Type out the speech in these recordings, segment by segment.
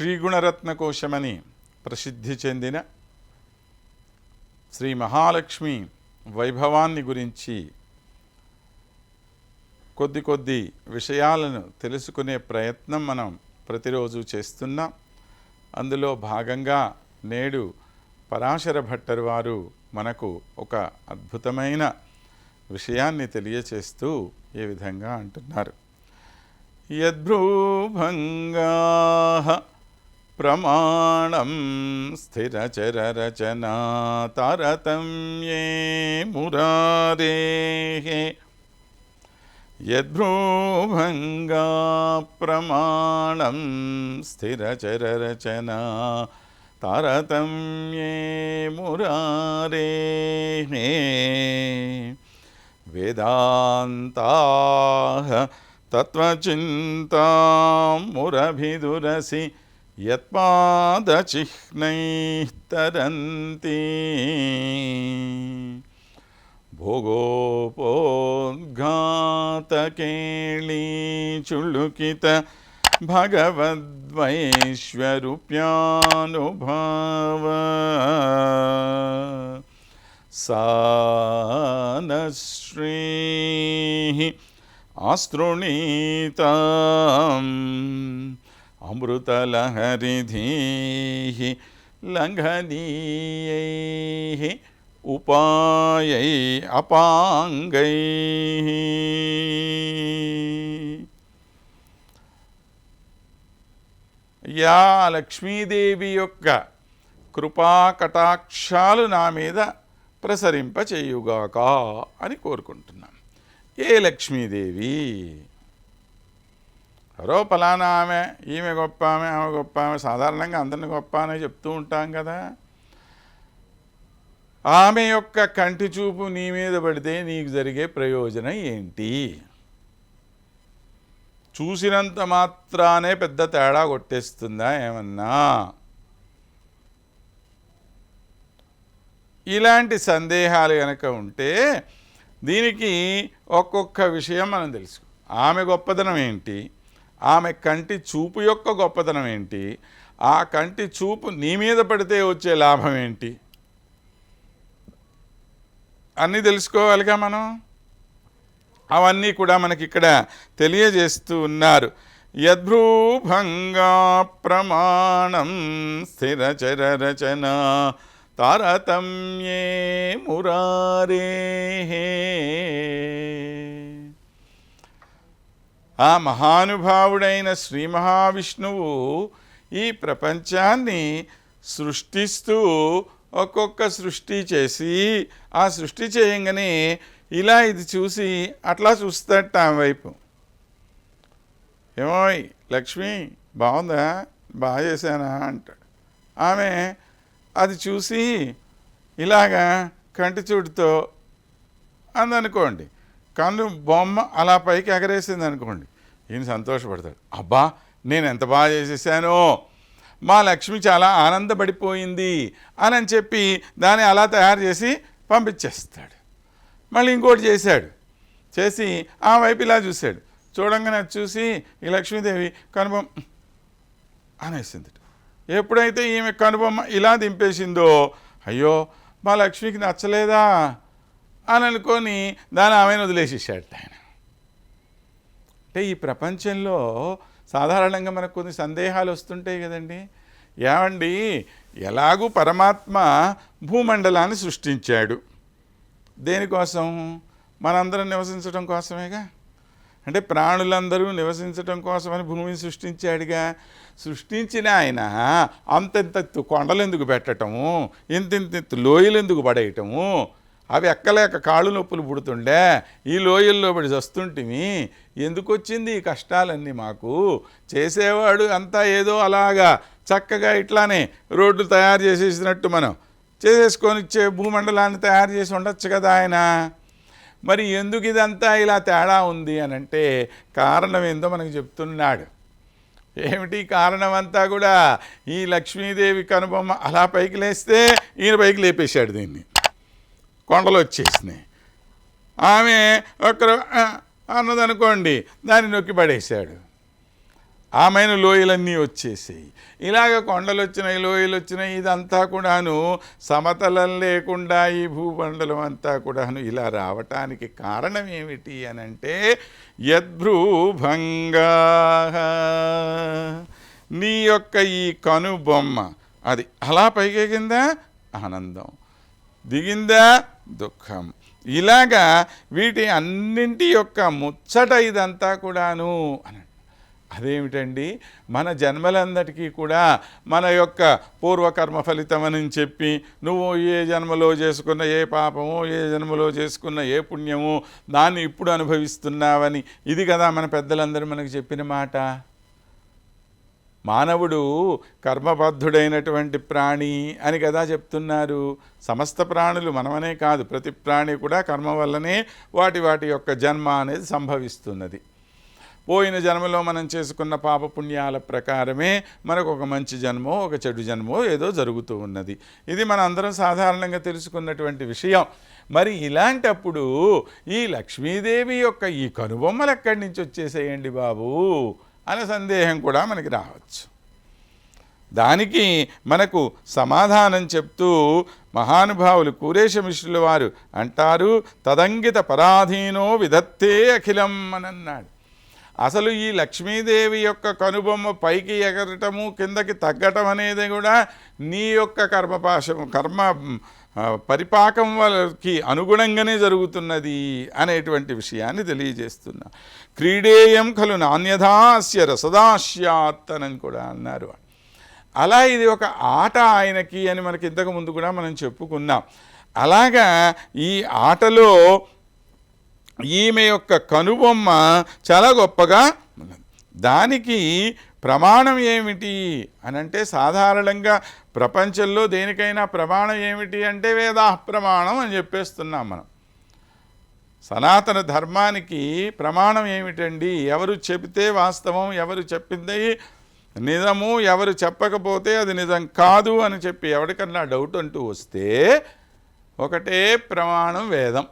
శ్రీగుణరత్నకోశమని ప్రసిద్ధి చెందిన శ్రీ మహాలక్ష్మి వైభవాన్ని గురించి కొద్ది కొద్ది విషయాలను తెలుసుకునే ప్రయత్నం మనం ప్రతిరోజు చేస్తున్నాం. అందులో భాగంగా నేడు పరాశర భట్టరు వారు మనకు ఒక అద్భుతమైన విషయాన్ని తెలియచేస్తూ ఏ విధంగా అంటున్నారు. యద్భ్రూభంగా ప్రమాణం స్థిరచరరచనా తారతమ్యే మురారే యద్భ్రూభంగా ప్రమాణం స్థిరచరరచనా తారతమ్యే మురారే వేదాంతా తత్వచింతామురభిదురసి यत्पादचिह्नैः तरन्ति भोगोपोद्घातकेळीचुळुकित भगवद्वैश्वरूप्यानुभाव सा न श्रीः आस्तृणीताम्। అమృతలహరిధీ లంఘనీయై ఉపాయై అపాంగై యా లక్ష్మీదేవి యొక్క కృపా కటాక్షాలు నా మీద ప్రసరింపచేయుగాక అని కోరుకుంటున్నాం. ఏ లక్ష్మీదేవి? ఎవరో ఫలానా ఆమె ఈమె గొప్ప ఆమె ఆమె గొప్ప ఆమె సాధారణంగా అందరిని గొప్ప అని చెప్తూ ఉంటాం కదా. ఆమె యొక్క కంటి చూపు నీ మీద పడితే నీకు జరిగే ప్రయోజనం ఏంటి? చూసినంత మాత్రానే పెద్ద తేడా కొట్టేస్తుందా ఏమన్నా? ఇలాంటి సందేహాలు కనుక ఉంటే దీనికి ఒక్కొక్క విషయం మనం తెలుసు ఆమె గొప్పదనం ఏంటి? ఆమె కంటి చూపు యొక్క గొప్పతనం ఏంటి? ఆ కంటి చూపు నీ మీద పడితే వచ్చే లాభం ఏంటి? అన్నీ తెలుసుకోవాలిగా మనం? అవన్నీ కూడా మనకి ఇక్కడ తెలియజేస్తూ ఉన్నారు. యద్భ్రూభంగా ప్రమాణం స్థిరచర రచన తారతమ్యే మురారే ఆ మహానుభావుడైన శ్రీ మహావిష్ణువు ఈ ప్రపంచాన్ని సృష్టిస్తూ ఒక్కొక్క సృష్టి చేసి ఆ సృష్టి చేయంగానే ఇలా ఇది చూసి అట్లా చూస్తాడట ఆమె వైపు. ఏమోయ్ లక్ష్మి బాగుందా? బాగా చేశానా? అంటాడు. ఆమె అది చూసి ఇలాగా కంటి చూడుతో అందనుకోండి కన్ను బొమ్మ అలా పైకి ఎగరేసింది అనుకోండి. ఈయన సంతోషపడతాడు. అబ్బా నేను ఎంత బాగా చేసేసానో. మా లక్ష్మి చాలా ఆనందపడిపోయింది అని అని చెప్పి దాన్ని అలా తయారు చేసి పంపించేస్తాడు. మళ్ళీ ఇంకోటి చేశాడు. చేసి ఆ వైపు ఇలా చూశాడు. చూడంగానే చూసి ఈ లక్ష్మీదేవి కనుబొమ్మ అనేసింది ఎప్పుడైతే ఈమె కనుబొమ్మ ఇలా దింపేసిందో అయ్యో మా లక్ష్మికి నచ్చలేదా? అని అనుకొని దాన్ని ఆమెను వదిలేసేసాడు ఆయన. అంటే ఈ ప్రపంచంలో సాధారణంగా మనకు కొన్ని సందేహాలు వస్తుంటాయి కదండి. ఏమండి? ఎలాగూ పరమాత్మ భూమండలాన్ని సృష్టించాడు. దేనికోసం? మనందరం నివసించడం కోసమేగా? అంటే ప్రాణులందరూ నివసించడం కోసమని భూమిని సృష్టించాడుగా. సృష్టించిన ఆయన అంతెంత కొండలు ఎందుకు పెట్టటము? ఇంతింత లోయలు ఎందుకు పడేయటము? అవి ఎక్కలేక కాళ్ళు నొప్పులు పుడుతుండే. ఈ లోయల్లో పడి వస్తుంటిమి ఎందుకు వచ్చింది ఈ కష్టాలన్నీ మాకు? చేసేవాడు అంతా ఏదో అలాగా చక్కగా ఇట్లానే రోడ్లు తయారు చేసేసినట్టు మనం. చేసేసుకొని ఇచ్చే భూమండలాన్ని తయారు చేసి ఉండొచ్చు కదా ఆయన. మరి ఎందుకు ఇదంతా ఇలా తేడా ఉంది అని అంటే కారణం ఏందో మనకు చెప్తున్నాడు. ఏమిటి కారణం అంతా కూడా? ఈ లక్ష్మీదేవి కనుబొమ్మ అలా పైకి లేస్తే ఈయన పైకి లేపేశాడు దీన్ని. కొండలు వచ్చేసినాయి. ఆమె ఒకరు అన్నదనుకోండి దాన్ని నొక్కి పడేశాడు. ఆమెను లోయలన్నీ వచ్చేసాయి. ఇలాగ కొండలు వచ్చినాయి లోయలు వచ్చినాయి ఇదంతా కూడాను సమతలం లేకుండా ఈ భూమండలం అంతా కూడాను ఇలా రావటానికి కారణం ఏమిటి అని అంటే యద్భ్రూభంగా నీ యొక్క ఈ కనుబొమ్మ అది అలా పైకెగిందా? ఆనందం. దిగిందా? దుఃఖం. ఇలాగా వీటి అన్నింటి యొక్క ముచ్చట ఇదంతా కూడాను అని అదేమిటండి? మన జన్మలందరికీ కూడా మన యొక్క పూర్వకర్మ ఫలితం అని చెప్పి నువ్వు ఏ జన్మలో చేసుకున్న ఏ పాపము ఏ జన్మలో చేసుకున్న ఏ పుణ్యము దాన్ని ఇప్పుడు అనుభవిస్తున్నావని. ఇది కదా మన పెద్దలందరూ మనకు చెప్పిన మాట. మానవుడు కర్మబద్ధుడైనటువంటి ప్రాణి అని కదా చెప్తున్నారు. సమస్త ప్రాణులు మనమనే కాదు ప్రతి ప్రాణి కూడా కర్మ వల్లనే వాటి వాటి యొక్క జన్మ అనేది సంభవిస్తున్నది. పోయిన జన్మలో మనం చేసుకున్న పాపపుణ్యాల ప్రకారమే మనకు ఒక మంచి జన్మో ఒక చెడు జన్మో ఏదో జరుగుతూ ఉన్నది. ఇది మన అందరం సాధారణంగా తెలుసుకున్నటువంటి విషయం. మరి ఇలాంటప్పుడు ఈ లక్ష్మీదేవి యొక్క ఈ కనుబొమ్మలు ఎక్కడి నుంచి వచ్చేసేయండి బాబు? అనే సందేహం కూడా మనకి రావచ్చు. దానికి మనకు సమాధానం చెప్తూ మహానుభావులు కూరేశమిశ్రుల వారు అంటారు తదంగిత పరాధీనో విధత్తే అఖిలం అని అన్నాడు. అసలు ఈ లక్ష్మీదేవి యొక్క కనుబొమ్మ పైకి ఎగరటము కిందకి తగ్గటం అనేది కూడా నీ యొక్క కర్మపాశం కర్మ పరిపాకం వాళ్ళకి అనుగుణంగానే జరుగుతున్నది అనేటువంటి విషయాన్ని తెలియజేస్తున్నా. క్రీడేయం ఖలు నాణ్యదాస్య రసదాస్యాత్ అని కూడా అన్నారు అలా ఇది ఒక ఆట ఆయనకి అని మనకి ఇంతకు ముందు కూడా మనం చెప్పుకున్నాం. అలాగా ఈ ఆటలో ఈమె యొక్క కనుబొమ్మ చాలా గొప్పగా ఉన్నది. దానికి ప్రమాణం ఏమిటి అని అంటే సాధారణంగా ప్రపంచంలో దేనికైనా ప్రమాణం ఏమిటి అంటే వేదా ప్రమాణం అని చెప్పేస్తున్నాం మనం. సనాతన ధర్మానికి ప్రమాణం ఏమిటండి? ఎవరు చెబితే వాస్తవం ఎవరు చెప్పింది నిజము ఎవరు చెప్పకపోతే అది నిజం కాదు అని చెప్పి ఎవరికన్నా డౌట్ అంటూ వస్తే ఒకటే ప్రమాణం వేదం.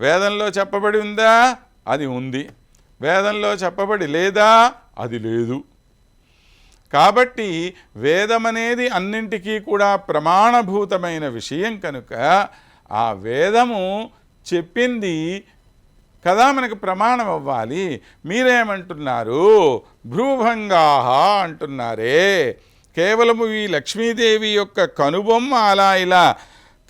వేదంలో చెప్పబడి ఉందా? అది ఉంది. వేదంలో చెప్పబడి లేదా? అది లేదు. కాబట్టి వేదం అనేది అన్నింటికీ కూడా ప్రమాణభూతమైన విషయం కనుక ఆ వేదము చెప్పింది కదా మనకు ప్రమాణం అవ్వాలి. మీరేమంటున్నారు? భ్రూభంగాహ అంటున్నారే. కేవలము ఈ లక్ష్మీదేవి యొక్క కనుబొమ్మ అలా ఇలా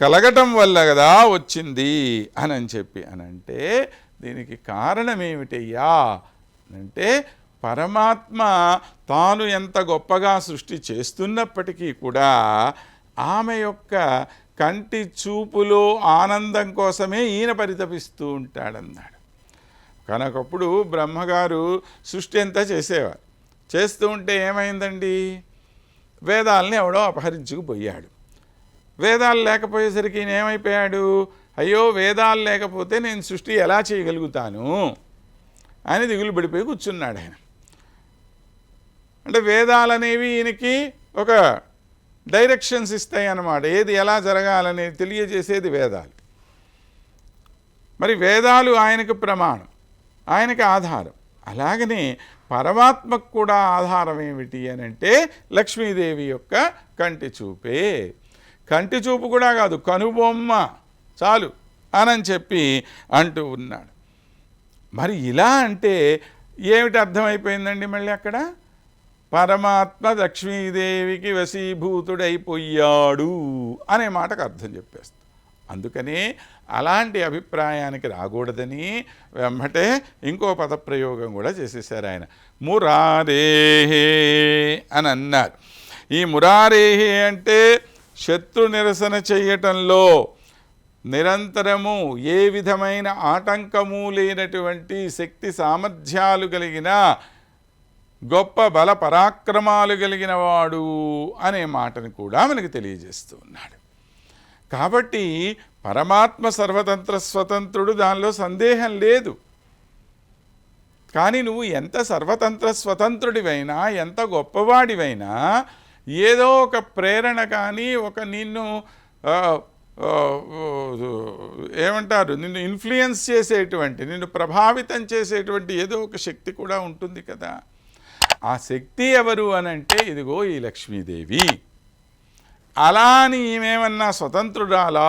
కలగటం వల్ల కదా వచ్చింది అని అని చెప్పి అనంటే దీనికి కారణం ఏమిటయ్యా? అంటే పరమాత్మ తాను ఎంత గొప్పగా సృష్టి చేస్తున్నప్పటికీ కూడా ఆమె యొక్క కంటి చూపులో ఆనందం కోసమే ఈయన పరితపిస్తూ ఉంటాడన్నాడు. కనకప్పుడు బ్రహ్మగారు సృష్టి అంతా చేసేవారు. చేస్తూ ఉంటే ఏమైందండి? వేదాలని ఎవడో అపహరించుకుపోయాడు. వేదాలు లేకపోయేసరికి నేనేమైపోయాడు ఏమైపోయాడు? అయ్యో వేదాలు లేకపోతే నేను సృష్టి ఎలా చేయగలుగుతాను? అని దిగులు పడిపోయి కూర్చున్నాడు ఆయన అంటే వేదాలనేవి ఈయనకి ఒక డైరెక్షన్స్ ఇస్తాయి అన్నమాట ఏది ఎలా జరగాలనేది తెలియజేసేది వేదాలు. మరి వేదాలు ఆయనకు ప్రమాణం ఆయనకి ఆధారం. అలాగనే పరమాత్మకు కూడా ఆధారం ఏమిటి అని అంటే లక్ష్మీదేవి యొక్క కంటి చూపే. కంటి చూపు కూడా కాదు కనుబొమ్మ చాలు అని చెప్పి అంటూ ఉన్నాడు. మరి ఇలా అంటే ఏమిటి అర్థమైపోయిందండి మళ్ళీ అక్కడ? పరమాత్మ లక్ష్మీదేవికి వశీభూతుడైపోయాడు అనే మాటకు అర్థం చెప్పేస్తాం. అందుకని అలాంటి అభిప్రాయానికి రాకూడదని వెంబటే ఇంకో పదప్రయోగం కూడా చేసేసారు ఆయన. మురారేహే అని అన్నారు. ఈ మురారేహే అంటే శత్రు నిరసన చేయటంలో నిరంతరము ఏ విధమైన ఆటంకము లేనటువంటి శక్తి సామర్థ్యాలు కలిగిన గొప్ప బల పరాక్రమాలు కలిగిన వాడు అనే మాటను కూడా మనకి తెలియజేస్తూ ఉన్నాడు. కాబట్టి పరమాత్మ సర్వతంత్ర స్వతంత్రుడు దానిలో సందేహం లేదు. కానీ నువ్వు ఎంత సర్వతంత్ర స్వతంత్రుడివైనా ఎంత గొప్పవాడివైనా ఏదో ఒక ప్రేరణ కానీ ఒక నిన్ను ఏమంటారు నిన్ను ఇన్ఫ్లుయెన్స్ చేసేటువంటి నిన్ను ప్రభావితం చేసేటువంటి ఏదో ఒక శక్తి కూడా ఉంటుంది కదా. ఆ శక్తి ఎవరు అని అంటే ఇదిగో ఈ లక్ష్మీదేవి. అలా అని ఈమెమన్నా స్వతంత్రురాలా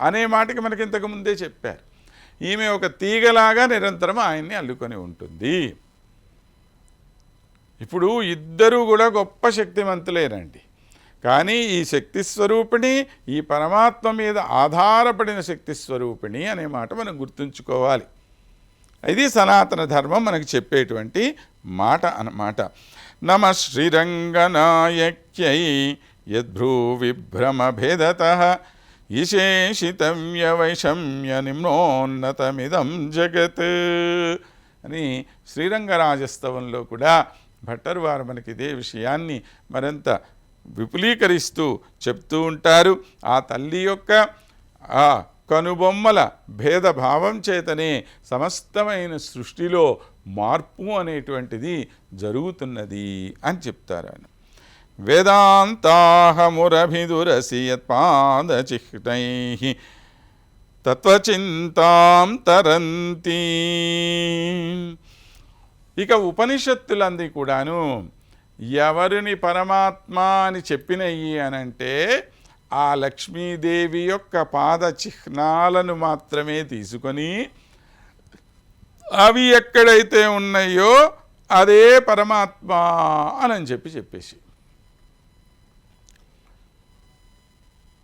అనే మాటకి మనకి ఇంతకు ముందే చెప్పారు. ఈమె ఒక తీగలాగా నిరంతరం ఆయన్ని అల్లుకొని ఉంటుంది. ఇప్పుడు ఇద్దరూ కూడా గొప్ప శక్తివంతులేనండి కానీ ఈ శక్తి స్వరూపిణి ఈ పరమాత్మ మీద ఆధారపడిన శక్తి స్వరూపిణి అనే మాట మనం గుర్తుంచుకోవాలి. ఇది సనాతన ధర్మం మనకు చెప్పేటువంటి మాట అన్నమాట. నమ శ్రీరంగనాయక్యై యద్భ్రూ విభ్రమ భేదత ఈశేషితవ్య వైషమ్య నిమ్నోన్నతమిదం జగత్ అని శ్రీరంగరాజస్తవంలో కూడా భట్టరు వారు మనకి ఇదే విషయాన్ని మరింత విపులీకరిస్తూ చెప్తూ ఉంటారు. ఆ తల్లి యొక్క ఆ కనుబొమ్మల భేదభావం చేతనే సమస్తమైన సృష్టిలో మార్పు అనేటువంటిది జరుగుతున్నది అని చెప్తారు ఆయన వేదాంతాహమురభిదురసి యత్పాదచిహ్నై తత్వచింతాం తరంతి. ఇక ఉపనిషత్తులంది కూడాను ఎవరిని పరమాత్మ అని చెప్పినయి అనంటే ఆ లక్ష్మీదేవి యొక్క పాద చిహ్నాలను మాత్రమే తీసుకొని అవి ఎక్కడైతే ఉన్నాయో అదే పరమాత్మ అని చెప్పి చెప్పేసి.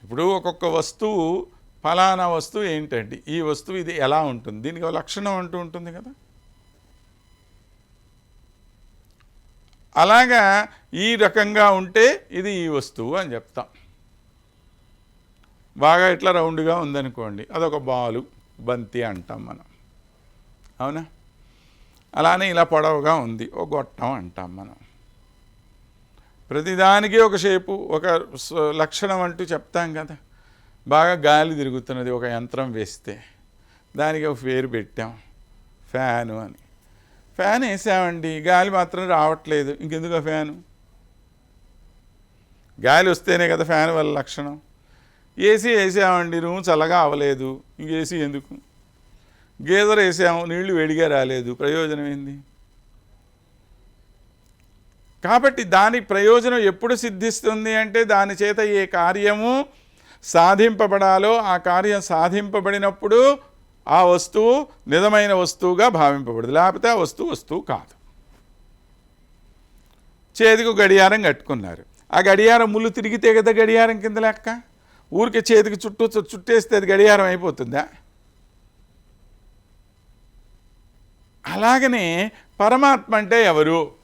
ఇప్పుడు ఒక్కొక్క వస్తువు ఫలానా వస్తువు ఏంటండి? ఈ వస్తువు ఇది ఎలా ఉంటుంది? దీనికి ఒక లక్షణం అంటూ ఉంటుంది కదా. అలాగా ఈ రకంగా ఉంటే ఇది ఈ వస్తువు అని చెప్తాం. బాగా ఇట్లా రౌండ్గా ఉందనుకోండి అదొక బాలు బంతి అంటాం మనం. అవునా? అలానే ఇలా పొడవుగా ఉంది ఒక గొట్టం అంటాం మనం. ప్రతిదానికి ఒక షేపు ఒక లక్షణం అంటూ చెప్తాం కదా. బాగా గాలి తిరుగుతున్నది ఒక యంత్రం వేస్తే దానికి ఒక పేరు పెట్టాం ఫ్యాను అని. ఫ్యాన్ వేసామండి గాలి మాత్రం రావట్లేదు ఇంకెందుకు ఫ్యాను? గాలి వస్తేనే కదా ఫ్యాన్ వల్ల లక్షణం. ఏసీ వేసామండి రూమ్ చల్లగా అవ్వలేదు. ఇంక ఏసీ ఎందుకు? గీజర్ వేసాము నీళ్ళు వేడిగా రాలేదు. ప్రయోజనం ఏంది? కాబట్టి దాని ప్రయోజనం ఎప్పుడు సిద్ధిస్తుంది అంటే దాని చేత ఏ కార్యము సాధింపబడాలో ఆ కార్యం సాధింపబడినప్పుడు ఆ వస్తువు నిజమైన వస్తువుగా భావింపబడదు లేకపోతే ఆ వస్తువు వస్తువు కాదు. చేతికి గడియారం కట్టుకున్నారు. ఆ గడియారం ముళ్ళు తిరిగితే కదా గడియారం కింద లెక్క? ఊరికే చేతికి చుట్టూ చుట్టేస్తే అది గడియారం అయిపోతుందా? అలాగనే పరమాత్మ అంటే ఎవరు?